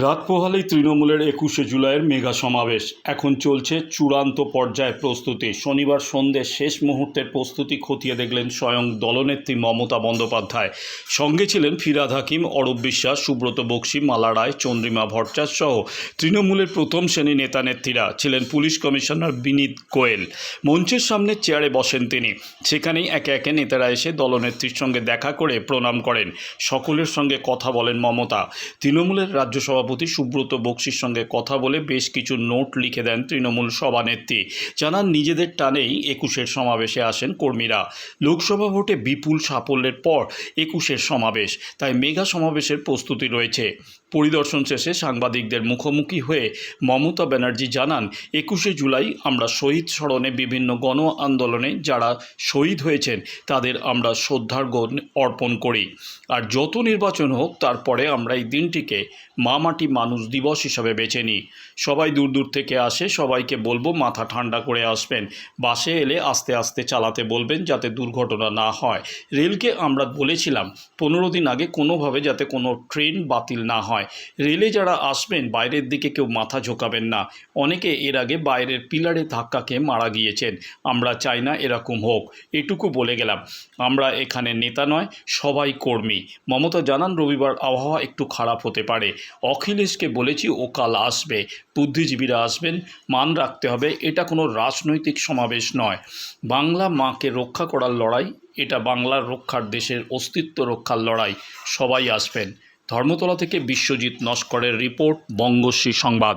রাত পোহালেই তৃণমূলের একুশে জুলাইয়ের মেগা সমাবেশ। এখন চলছে চূড়ান্ত পর্যায়ে প্রস্তুতি। শনিবার সন্ধ্যে শেষ মুহূর্তের প্রস্তুতি খতিয়ে দেখলেন স্বয়ং দলনেত্রী মমতা বন্দ্যোপাধ্যায়। সঙ্গে ছিলেন ফিরাদ হাকিম, অরূপ বিশ্বাস, সুব্রত বক্সি, মালা রায়, চন্দ্রিমা ভট্টাচার্য সহ তৃণমূলের প্রথম শ্রেণি নেতা নেত্রীরা। ছিলেন পুলিশ কমিশনার বিনীত গোয়েল। মঞ্চের সামনে চেয়ারে বসেন তিনি। সেখানেই একে একে নেতারা এসে দলনেত্রীর সঙ্গে দেখা করে প্রণাম করেন। সকলের সঙ্গে কথা বলেন মমতা। তৃণমূলের রাজ্য সভাপতি সুব্রত বক্সির সঙ্গে কথা বলে বেশ কিছু নোট লিখে দেন তৃণমূল সভানেত্রী। জানান, নিজেদের টানেই একুশের সমাবেশে আসেন কর্মীরা। লোকসভা ভোটে বিপুল সাফল্যের পর একুশের সমাবেশ, তাই মেগা সমাবেশের প্রস্তুতি রয়েছে। পরিদর্শন শেষে সাংবাদিকদের মুখোমুখি হয়ে মমতা ব্যানার্জি জানান, একুশে জুলাই আমরা শহীদ স্মরণে বিভিন্ন গণ আন্দোলনে যারা শহীদ হয়েছেন, তাদের আমরা শ্রদ্ধার্ঘ অর্পণ করি। আর যত নির্বাচন হোক, তারপরে আমরা এই দিনটিকে মা মাটি মানুষ দিবস হিসাবে বেছে নিই। সবাই দূর দূর থেকে আসে, সবাইকে বলব মাথা ঠান্ডা করে আসবেন। বাসে এলে আস্তে আস্তে চালাতে বলবেন যাতে দুর্ঘটনা না হয়। রেলকে আমরা বলেছিলাম, পনেরো দিন আগে কোনোভাবে যাতে কোনো ট্রেন বাতিল না হয়। রেলে যারা আসবেন, বাইরের দিকে কেউ মাথা ঝোঁকাবেন না। অনেকে এর আগে বাইরের পিলারে ধাক্কা খেয়ে মারা গিয়েছেন। আমরা চাই না এরকম হোক। এটুকু বলে গেলাম। আমরা এখানে নেতা নয়, সবাই কর্মী। মমতা জানান, রবিবার আবহাওয়া একটু খারাপ হতে পারে। অখিলেশকে বলেছি ও কাল আসবে। বুদ্ধিজীবীরা আসবেন, মান রাখতে হবে। এটা কোনো রাজনৈতিক সমাবেশ নয়। বাংলা মাকে রক্ষা করার লড়াই, এটা বাংলার রক্ষার দেশের অস্তিত্ব রক্ষার লড়াই। সবাই আসবেন। ধর্মতলা থেকে বিশ্বজিৎ নস্করের রিপোর্ট বঙ্গশ্রী সংবাদ।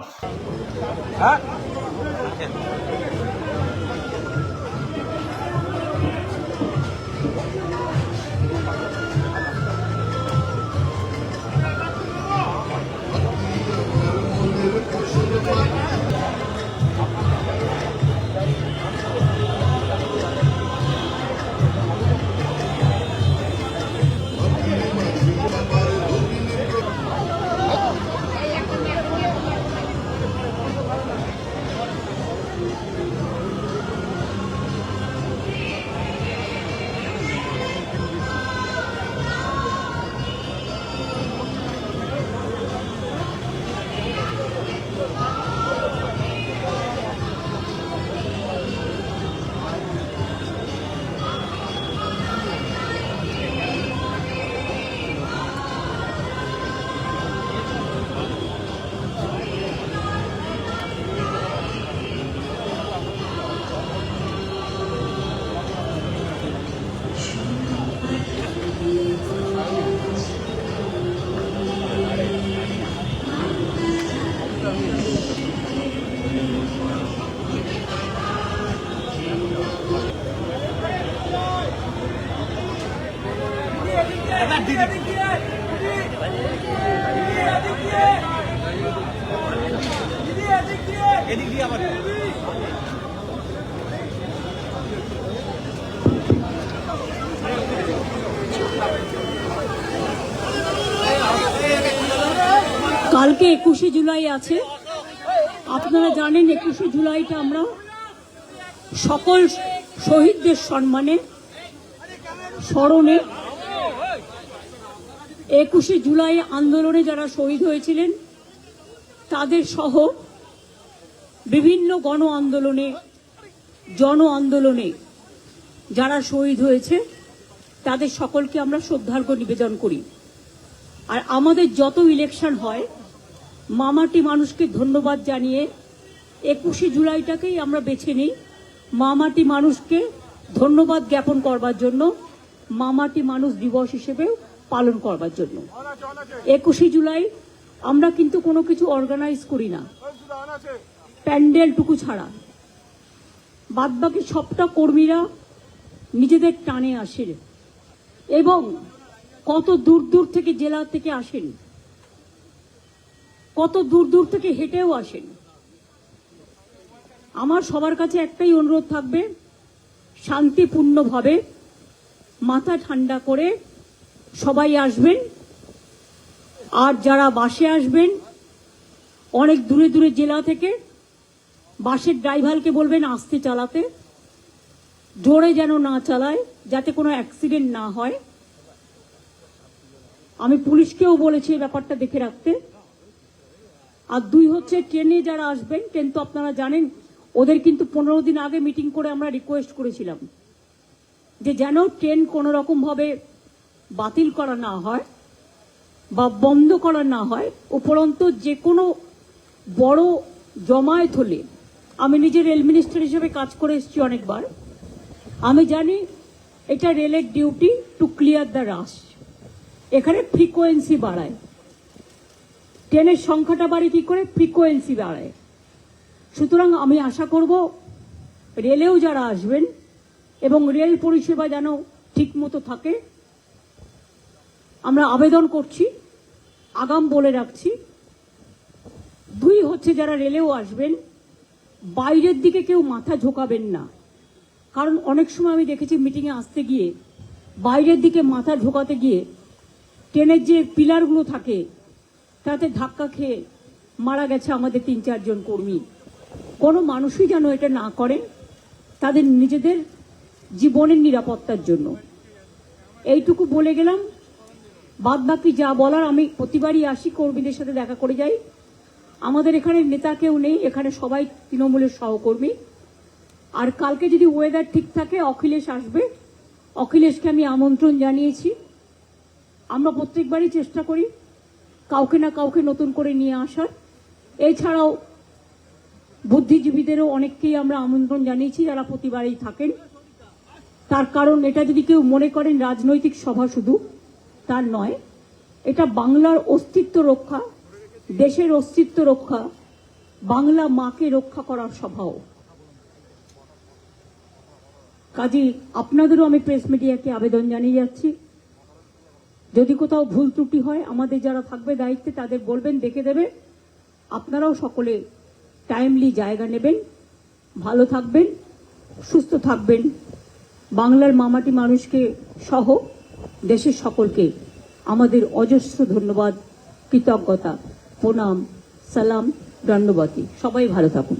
কালকে একুশে জুলাই আছে। আপনারা জানেন একুশে জুলাইটা আমরা সকল শহীদদের সম্মানে স্মরণে একুশে জুলাই আন্দোলনে যারা শহীদ হয়েছিলেন, তাদের সহ বিভিন্ন গণ আন্দোলনে, জন আন্দোলনে যারা শহীদ হয়েছে, তাদের সকলকে আমরা শ্রদ্ধার্ঘ নিবেদন করি। আর আমাদের যত ইলেকশন হয়, মামাটি মানুষকে ধন্যবাদ জানিয়ে একুশে জুলাইটাকেই আমরা বেছে নিই। মামাটি মানুষকে ধন্যবাদ জ্ঞাপন করবার জন্য মামাটি মানুষ দিবস হিসেবেও পালন করবার জন্য। একুশে জুলাই আমরা কিন্তু কোনো কিছু অর্গানাইজ করি না। প্যান্ডেলটুকু ছাড়া। বাদবাকি সবটা কর্মীরা নিজেদের টানে আসেন। এবং কত দূর দূর থেকে জেলা থেকে আসেন। কত দূর দূর থেকে হেঁটেও আসেন। আমার সবার কাছে একটাই অনুরোধ থাকবে, শান্তিপূর্ণভাবে মাথা ঠান্ডা করে সবাই আসবেন। আর যারা বাসে আসবেন, অনেক দূরে দূরে জেলা থেকে, বাসের ড্রাইভারকে বলবেন আস্তে চালাতে, জোরে যেন না চালায়, যাতে কোনো অ্যাক্সিডেন্ট না হয়। আমি পুলিশকেও বলেছি ব্যাপারটা দেখে রাখতে। আর দুই হচ্ছে, ট্রেনে যারা আসবেন, ট্রেন তো আপনারা জানেন, ওদের কিন্তু পনেরো দিন আগে মিটিং করে আমরা রিকোয়েস্ট করেছিলাম। যে যেন ট্রেন কোনো রকম ভাবে বাতিল করা না হয় বা বন্ধ করা না হয়, উপরন্ত যে কোনো বড় জমায়েত হলে, আমি নিজে রেল মিনিস্টার হিসেবে কাজ করে এসেছি অনেকবার, আমি জানি এটা রেলের duty to clear the rush. এখানে ফ্রিকোয়েন্সি বাড়ায়। ট্রেনের সংখ্যাটা বাড়ে কি করে? ফ্রিকোয়েন্সি বাড়ায়। সুতরাং আমি আশা করব রেলেও যারা আসবেন এবং রেল পরিষেবা যেন ঠিক মতো থাকে আমরা আবেদন করছি, আগাম বলে রাখছি। দুই হচ্ছে যারা রেলেও আসবেন, বাইরের দিকে কেউ মাথা ঝোকাবেন না। কারণ অনেক সময় আমি দেখেছি মিটিংয়ে আসতে গিয়ে, বাইরের দিকে মাথা ঝোকাতে গিয়ে ট্রেনের যে পিলারগুলো থাকে, তাতে ধাক্কা খেয়ে মারা গেছে আমাদের তিন চারজন কর্মী। কোনো মানুষই যেন এটা না করে, তাদের নিজেদের জীবনের নিরাপত্তার জন্য। এইটুকু বলে গেলাম। বাদ বাকি যা বলার আমি প্রতিবারই আসি, কর্মীদের সাথে দেখা করে যাই। আমাদের এখানে নেতা কেউ নেই, এখানে সবাই তৃণমূলের সহকর্মী। আর কালকে যদি ওয়েদার ঠিক থাকে, অখিলেশ আসবে। অখিলেশকে আমি আমন্ত্রণ জানিয়েছি। আমরা প্রত্যেকবারই চেষ্টা করি কাউকে না কাউকে নতুন করে নিয়ে আসার। এছাড়াও বুদ্ধিজীবীদেরও অনেককেই আমরা আমন্ত্রণ জানিয়েছি যারা প্রতিবারেই থাকেন। তার কারণ এটা যদি কেউ মনে করেন, রাজনৈতিক সভা শুধু। তার নয়, এটা বাংলার অস্তিত্ব রক্ষা, দেশের অস্তিত্ব রক্ষা, বাংলা মাকে রক্ষা করার সভাও কাজী, আপনাদেরও আমি প্রেস মিডিয়াকে আবেদন জানিয়ে যাচ্ছি। যদি কোথাও ভুল ত্রুটি হয়, আমাদের যারা থাকবে দায়িত্বে, তাদের বলবেন, দেখে দেবে। আপনারাও সকলে টাইমলি জায়গা নেবেন, ভালো থাকবেন, সুস্থ থাকবেন। বাংলার মামাটি মানুষকে সহ দেশের সকলকে আমাদের অজস্র ধন্যবাদ কৃতজ্ঞতা প্রণাম সালাম দণ্ডবতী। সবাই ভালো থাকুন।